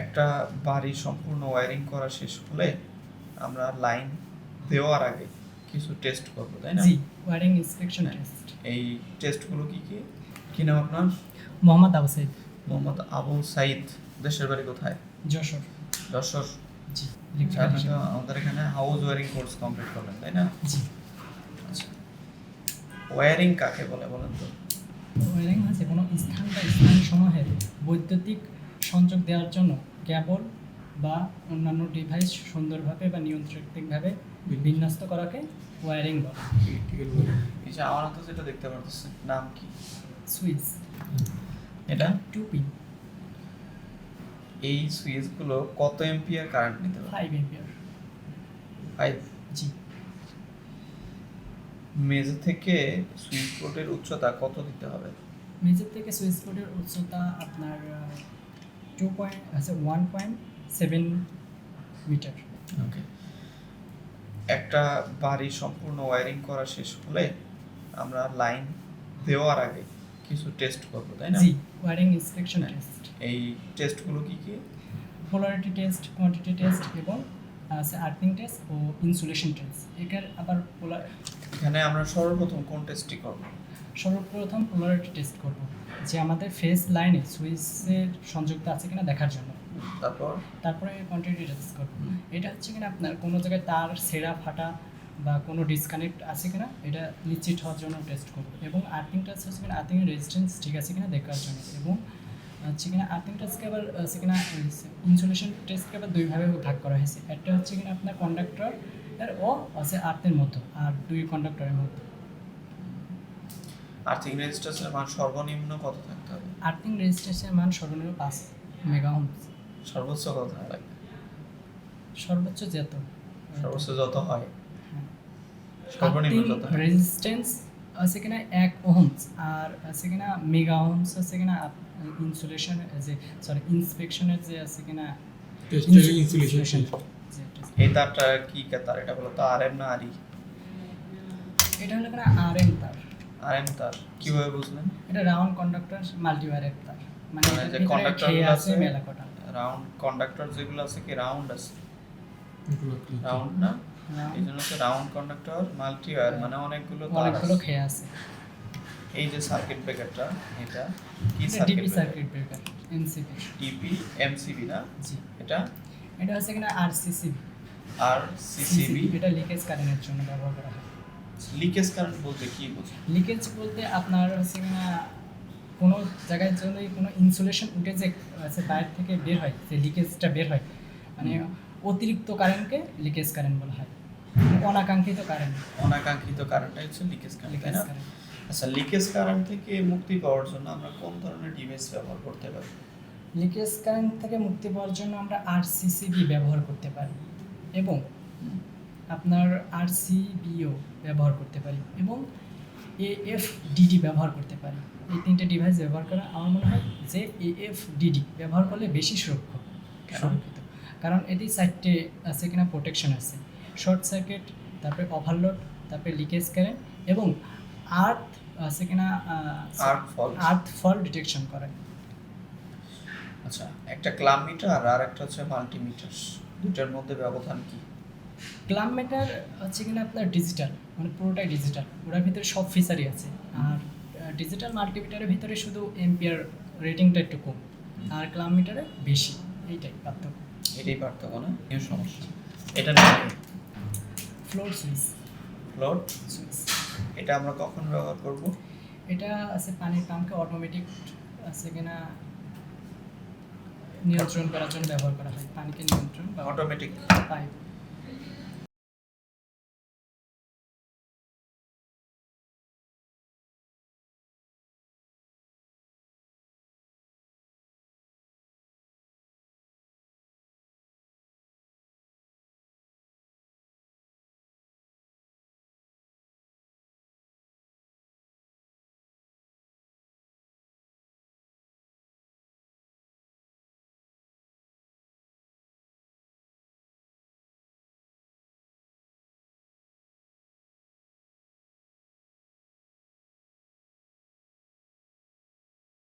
একটা বাড়ি সম্পূর্ণ ওয়্যারিং করা শেষ হলে আমরা লাইন দেওয়ার আগে কিছু টেস্ট করব তাই না? জি ওয়ারিং ইন্সপেকশন। টেস্ট এই টেস্টগুলো কি কি? কি নাম আপনার? মোহাম্মদ আবু সাইদ। মোহাম্মদ আবু সাইদ দেশের বাড়ি কোথায়? যশোর। যশোর। জি আচ্ছা, আমাদের এখানে হাউস ওয়্যারিং কোর্স কমপ্লিট করলেন তাই না? জি। আচ্ছা ওয়্যারিং কাকে বলে বলেন তো? ওয়ারিং হচ্ছে কোনো স্থান বা স্থান সমূহের বৈদ্যুতিক সংযোগ দেওয়ার জন্য কেবল বা অন্যান্য ডিভাইস সুন্দরভাবে বা নিয়ন্ত্রিতভাবে বিন্যস্ত করাকে ওয়ারিং বলে। এই যে আমার হাতে যেটা দেখতে পারতেছেন নাম কি? সুইচ এটা? টু পিন এই সুইচগুলো কত এম্পিয়ার কারেন্ট নিতে পারে? ফাইভ এম্পিয়ার ফাইভ জি। মেঝে থেকে সুইচ বোর্ডের উচ্চতা কত দিতে হবে? মেঝের থেকে সুইচ বোর্ডের উচ্চতা আপনার টু পয়েন্ট আচ্ছা one point seven metre okay একটা বাড়ি সম্পূর্ণ ওয়্যারিং করা শেষ হলে আমরা লাইন দেওয়ার আগে কিছু টেস্ট করব তাই না? জি ওয়ারিং ইন্সপেকশন। টেস্ট এই টেস্টগুলো কি কি? পোলারিটি টেস্ট কোয়ান্টিটি টেস্ট এবং আছে আর্থিং টেস্ট ও ইনসুলেশন টেস্ট এটার আবার পোলার এখানে আমরা সর্বপ্রথম কোন টেস্টটি করব? সর্বপ্রথম পোলারিটি টেস্ট করব যে আমাদের ফেস লাইনে সুইচের সংযুক্ত আছে কিনা দেখার জন্য। তারপর? তারপরে কোয়ান্টিটি টেস্ট করব। এটা হচ্ছে কিনা আপনার কোনো জায়গায় তার সেরা ফাটা বা কোনো ডিসকানেক্ট আছে কিনা এটা নিশ্চিত হওয়ার জন্য টেস্ট করব। এবং আর্থিং টেস্ট হচ্ছে কিনা আর্থিং রেজিস্ট্যান্স ঠিক আছে কিনা দেখার জন্য। এবং হচ্ছে কিনা আর্থিং টেস্টকে আবার হচ্ছে কিনা ইনসুলেশন টেস্টকে আবার দুইভাবে ভাগ করা হয়েছে। একটা হচ্ছে কিনা আপনার কন্ডাক্টর ও আছে আর্থের মতো আর দুই কন্ডাক্টরের মধ্যে। আর্থিং রেজিস্ট্রেশনের মান সর্বনিম্ন কত থাকতে হবে? আর্থিং রেজিস্ট্রেশনের মান সর্বনিম্ন পাঁচ মেগা সর্বোচ্চ কত লাগবে সর্বোচ্চ যেত। সর্বোচ্চ যত হয়? হ্যাঁ। সর্বনিম্ন যত রেজিস্ট্যান্স আছে কিনা এক ওহমস আর আছে কিনা মেগা ওহমস আছে কিনা ইনসুলেশন যে সরি ইন্সপেকশনের যে আছে কিনা ইনসুলেশন। এই তারটা কি তার? এটা বলো তো আর এম না আরই? এটা হলো কিনা আর এম তার। আর এম তার। কীভাবে বুঝলেন? এটা রাউন্ড কন্ডাক্টর মাল্টিওয়ারের তার। মানে মানে যে গুলো আছে আছে, মেলা কটা। রাউন্ড কন্ডাক্টর যেগুলো আছে কি রাউন্ড আছে? রাউন্ড না? এই জন্য হচ্ছে রাউন্ড কন্ডাক্টর মাল্টি ওয়্যার মানে অনেকগুলো তার অনেকগুলো খেয়ে আছে। এই যে সার্কিট ব্রেকারটা এটা কি এটা circuit circuit breaker NCP TP MCB না? জি। এটা? এটা হচ্ছে কিনা আরসিসিবি আর সিসিবি এটা লিকেজ কারেন্টের জন্য ব্যবহার করা হয়। লিকেজ কারেন্ট বলতে কি বোঝো লিকেজ বলতে আপনার হচ্ছে কোনো জায়গায় যদি কোনো ইনসুলেশন উঠে যে আছে বাইরে থেকে বের হয় যে লিকেজটা বের হয় মানে অতিরিক্ত কারেন্টকে লিকেজ কারেন্ট বলা হয়। অনাকাঙ্ক্ষিত কারেন্ট অনাকাঙ্ক্ষিত কারেন্টটা হচ্ছে লিকেজ কারেন্ট তাই না? কারেন্ট আচ্ছা লিকেজ কারেন্ট থেকে মুক্তি পাওয়ার জন্য আমরা কোন ধরনের ডিভাইস ব্যবহার করতে পারি? লিকেজ কারেন্ট থেকে মুক্তি পাওয়ার জন্য আমরা আরসিসিবি ব্যবহার করতে পারি। এবং আপনার আরসিবিও ব্যবহার করতে পারি এবং এএফডিডি ব্যবহার করতে পারি। এই তিনটে ডিভাইস ব্যবহার করা আমার মনে হয় যে এএফডিডি ব্যবহার করলে বেশি সুরক্ষা? সুরক্ষিত। কারণ এটি চারটে আছে কিনা প্রোটেকশন আছে। শর্ট সার্কিট তারপরে ওভারলোড তারপরে লিকেজ কারেন্ট এবং আর্থ আছে কিনা আর্থ ফল ডিটেকশন করে। আচ্ছা একটা ক্লাম মিটার আর একটা হচ্ছে মাল্টিমিটার দুটার মধ্যে ব্যবধান কি? ক্লাম মিটার হচ্ছে কিনা আপনার ডিজিটাল মানে পুরোটাই ডিজিটাল ওটার ভিতরে সব ফিচারই আছে। আর ডিজিটাল মাল্টিমিটারের ভিতরে শুধু এম্পিয়ার রেটিংটা একটু কম আর ক্লাম মিটারে বেশি। এইটাই পার্থক্য। এটাই পার্থক্য না? এই সমস্যা। এটা নিয়ে ফ্লোর সুইচ ফ্লোর সুইচ এটা আমরা কখন ব্যবহার করব? এটা আছে পানির পাম্পকে অটোমেটিক আছে কিনা নিয়ন্ত্রণ করার জন্য ব্যবহার করা হয়। পানিকে নিয়ন্ত্রণ বা অটোমেটিক পাইপ